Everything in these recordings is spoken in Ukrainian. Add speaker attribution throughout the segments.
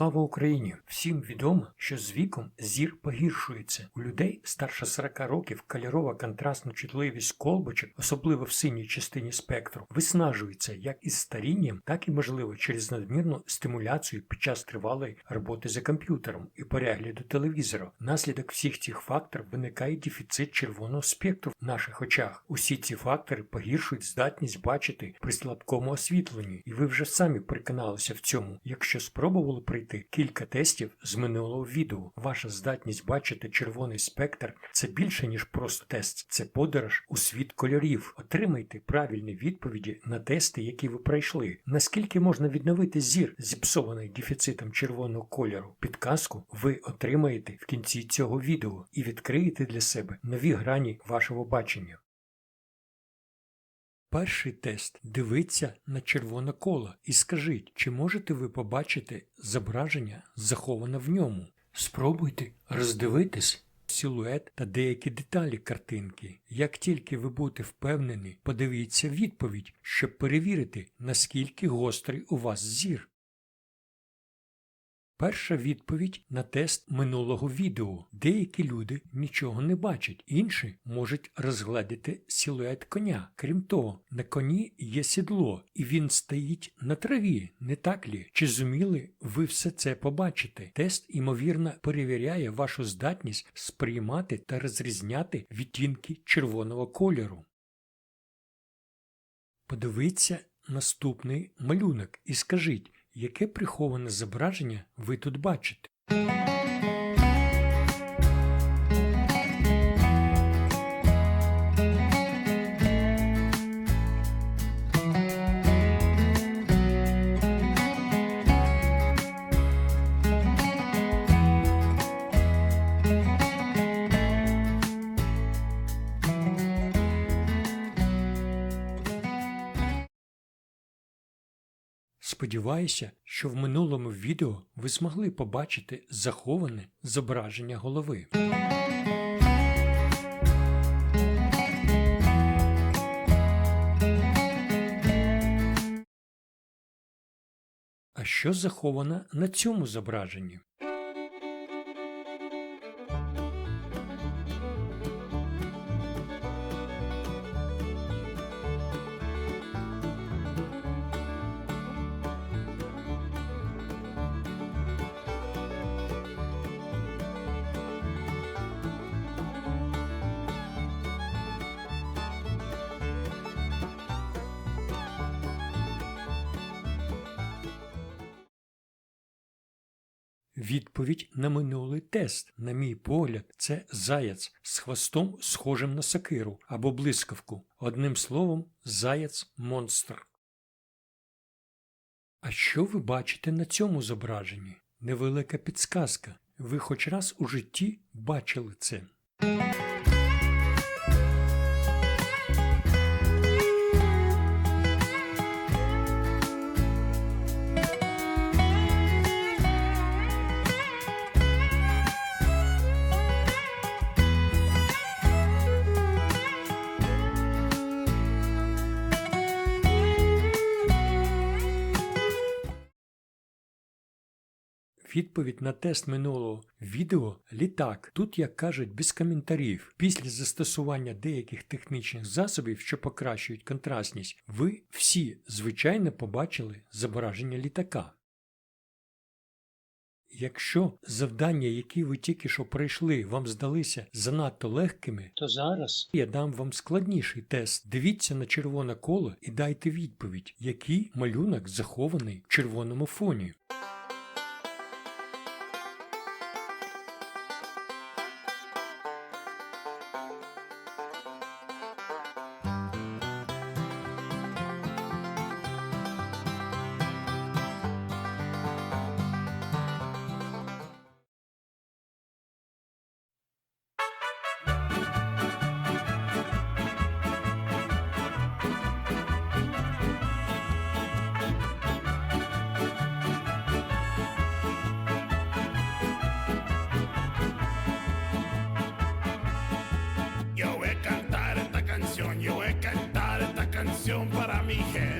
Speaker 1: Слава Україні! Всім відомо, що з віком зір погіршується. У людей старше 40 років кольорова контрастна чутливість колбочок, особливо в синій частині спектру, виснажується як із старінням, так і можливо через надмірну стимуляцію під час тривалої роботи за комп'ютером і перегляду телевізора. Внаслідок всіх цих факторів виникає дефіцит червоного спектру в наших очах. Усі ці фактори погіршують здатність бачити при слабкому освітленні, і ви вже самі переконалися в цьому, якщо спробували пройти кілька тестів з минулого відео. Ваша здатність бачити червоний спектр це більше, ніж просто тест, це подорож у світ кольорів. Отримайте правильні відповіді на тести, які ви пройшли. Наскільки можна відновити зір, зіпсований дефіцитом червоного кольору? Підказку ви отримаєте в кінці цього відео і відкриєте для себе нові грані вашого бачення. Перший тест дивиться на червоне коло і скажіть, чи можете ви побачити зображення, заховане в ньому. Спробуйте роздивитись силует та деякі деталі картинки. Як тільки ви будете впевнені, подивіться відповідь, щоб перевірити, наскільки гострий у вас зір. Перша відповідь на тест минулого відео. Деякі люди нічого не бачать, інші можуть розгледіти силует коня. Крім того, на коні є сідло, і він стоїть на траві, не так лі? Чи зуміли ви все це побачити? Тест, ймовірно, перевіряє вашу здатність сприймати та розрізняти відтінки червоного кольору. Подивіться наступний малюнок і скажіть, яке приховане зображення ви тут бачите? Сподіваюся, що в минулому відео ви змогли побачити заховане зображення голови. А що заховано на цьому зображенні? Відповідь на минулий тест, на мій погляд, це заяць з хвостом, схожим на сакиру або блискавку. Одним словом, заяць монстр. А що ви бачите на цьому зображенні? Невелика підсказка. Ви хоч раз у житті бачили це. Відповідь на тест минулого відео літак. Тут, як кажуть, без коментарів. Після застосування деяких технічних засобів, що покращують контрастність, ви всі звичайно побачили зображення літака. Якщо завдання, які ви тільки що пройшли, вам здалися занадто легкими, то зараз я дам вам складніший тест. Дивіться на червоне коло і дайте відповідь, який малюнок захований в червоному фоні.
Speaker 2: Para mi gente.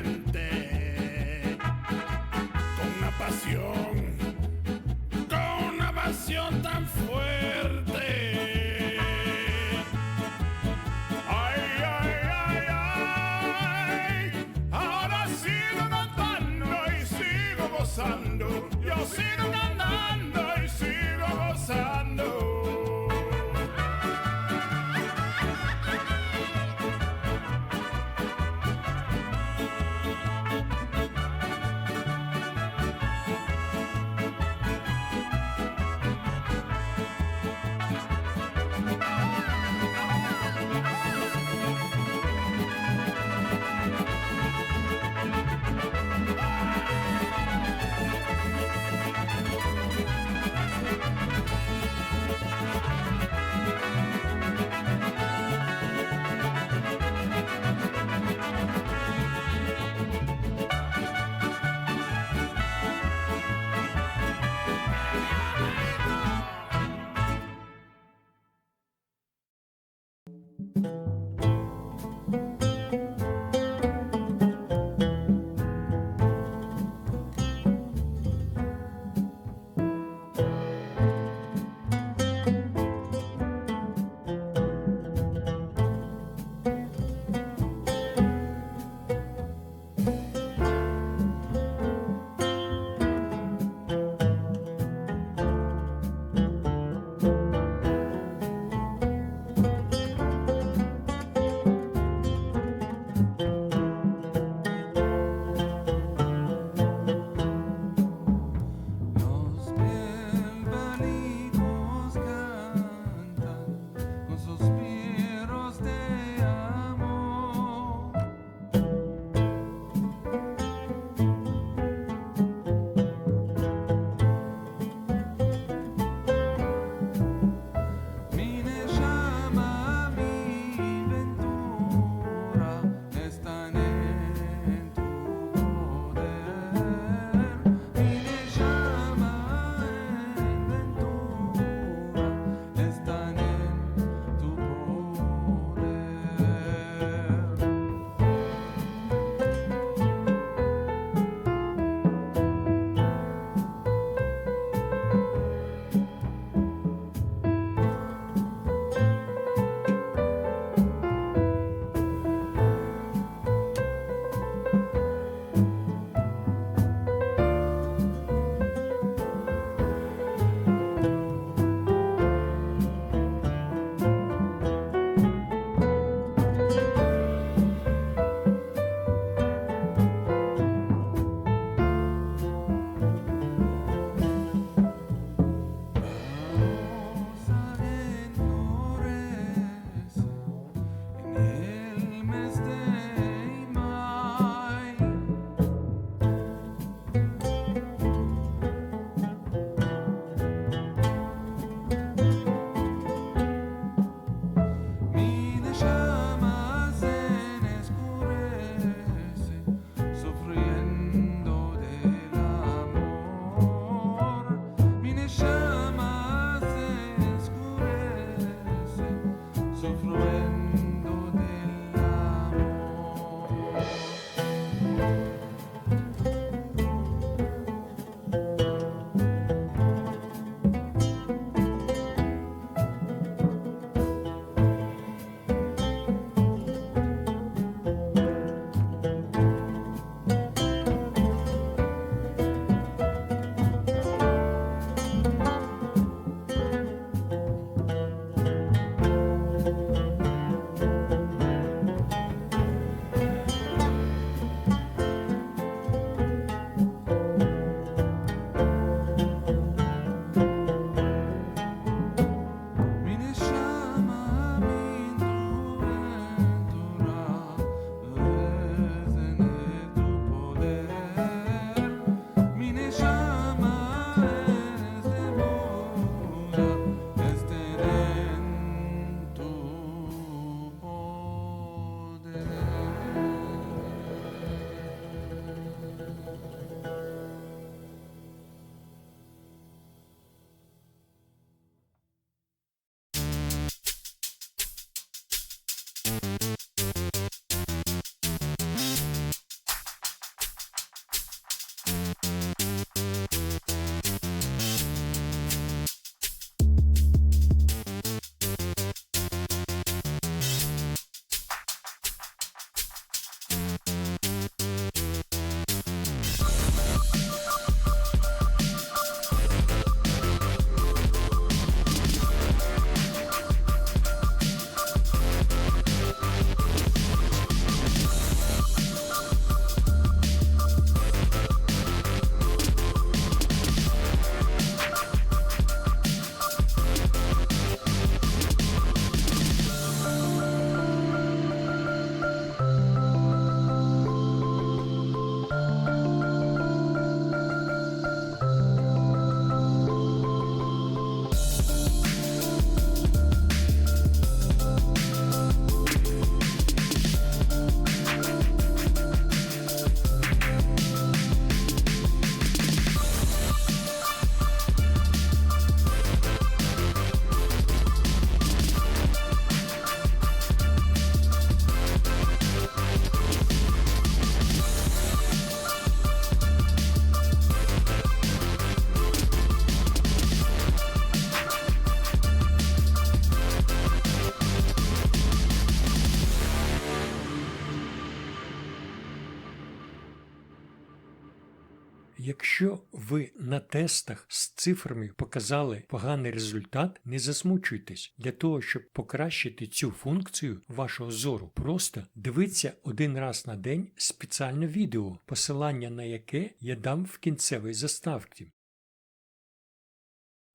Speaker 1: Якщо ви на тестах з цифрами показали поганий результат, не засмучуйтесь. Для того, щоб покращити цю функцію вашого зору, просто дивіться один раз на день спеціальне відео, посилання на яке я дам в кінцевій заставці.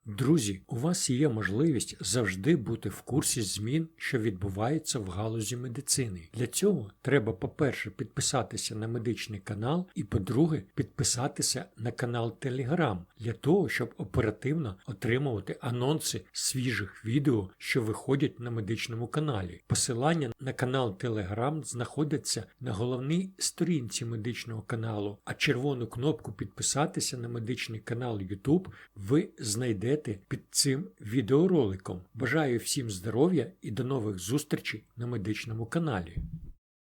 Speaker 1: Друзі, у вас є можливість завжди бути в курсі змін, що відбуваються в галузі медицини. Для цього треба, по-перше, підписатися на медичний канал, і по-друге, підписатися на канал Telegram для того, щоб оперативно отримувати анонси свіжих відео, що виходять на медичному каналі. Посилання на канал Telegram знаходяться на головній сторінці медичного каналу, а червону кнопку підписатися на медичний канал YouTube ви знайдете під цим відеороликом. Бажаю всім здоров'я і до нових зустрічей на медичному каналі.